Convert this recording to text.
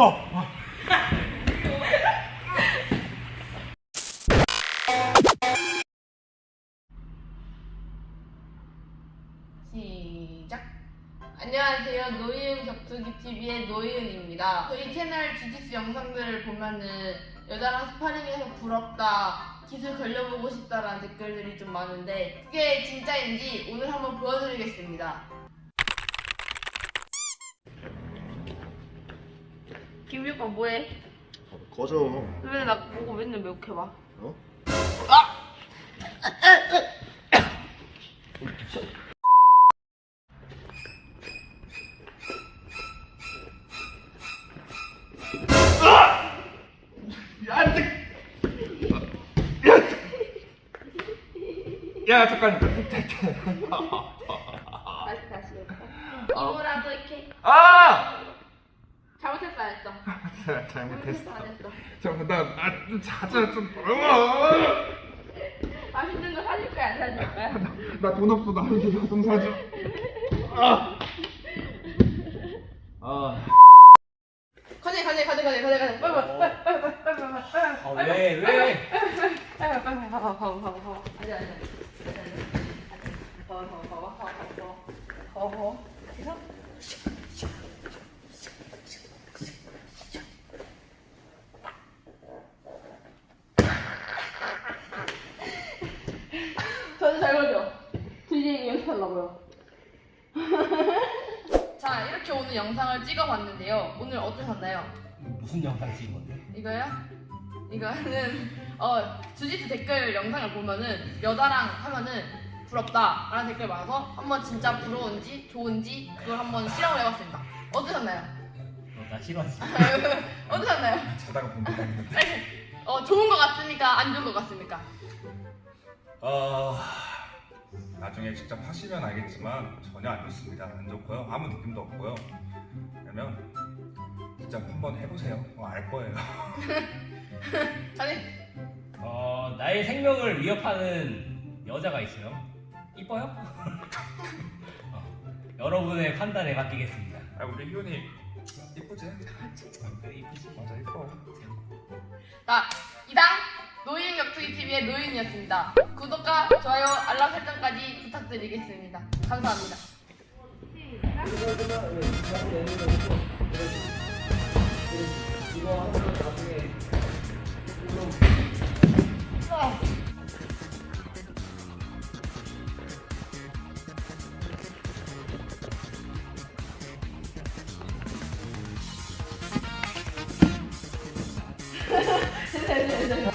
들어와. 시작. 안녕하세요. 노이은 격투기 TV의 노이은입니다. 저희 채널 주짓수 영상들을 보면은 여자랑 스파링해서 부럽다, 기술 걸려보고 싶다라는 댓글들이 좀 많은데 그게 진짜인지 오늘 한번 보여드리겠습니다. 김이 오빠 뭐해? 거저. 왜나 보고 맨날 욕해봐? 어? 야 잠깐 다시 다시. 이거라도 이렇게 아 자, 잘못했어. 잠깐만, 나, 좀 자자, 좀. 맛있는 거 사줄 거야, 안 사줄 거야? 나 돈 없어, 나 이제 나좀 사줘. 아! 가자, 가자, 가자, 가자, 가자, 가자. 빨리, 빨리, 빨리, 빨리, 빨리, 빨리, 빨리. 아, 왜, 왜? 빨리, 빨리, 빨리, 가봐, 가봐, 가봐, 가봐. 가자, 가자. 가자, 가자. 가봐, 가봐, 가봐, 가봐, 가봐. 가봐. 계속. 연습하려고요 자 이렇게 오늘 영상을 찍어봤는데요 오늘 어떠셨나요? 무슨 영상 찍은 건데? 이거요? 이거는 어 주짓수 댓글 영상을 보면은 여자랑 하면은 부럽다라는 댓글 많아서 한번 진짜 부러운지 좋은지 그걸 한번 실험을 해봤습니다. 어떠셨나요? 어, 나 싫어하지. 어떠셨나요? 자다가 본다 어 좋은 것 같습니까? 안 좋은 것 같습니까? 어... 나중에 직접 하시면 알겠지만 전혀 안 좋습니다. 안 좋고요. 아무 느낌도 없고요. 그러면 직접 한번 해보세요. 어, 알 거예요. 자네 어, 나의 생명을 위협하는 여자가 있어요. 이뻐요? 어, 여러분의 판단에 맡기겠습니다. 아, 우리 희훈이 이쁘지? 그래, 이쁘지? 맞아 이뻐. 자 이상 노인 격투기 TV의 노인이었습니다. 구독과 좋아요, 알람 설정까지 부탁드리겠습니다. 감사합니다.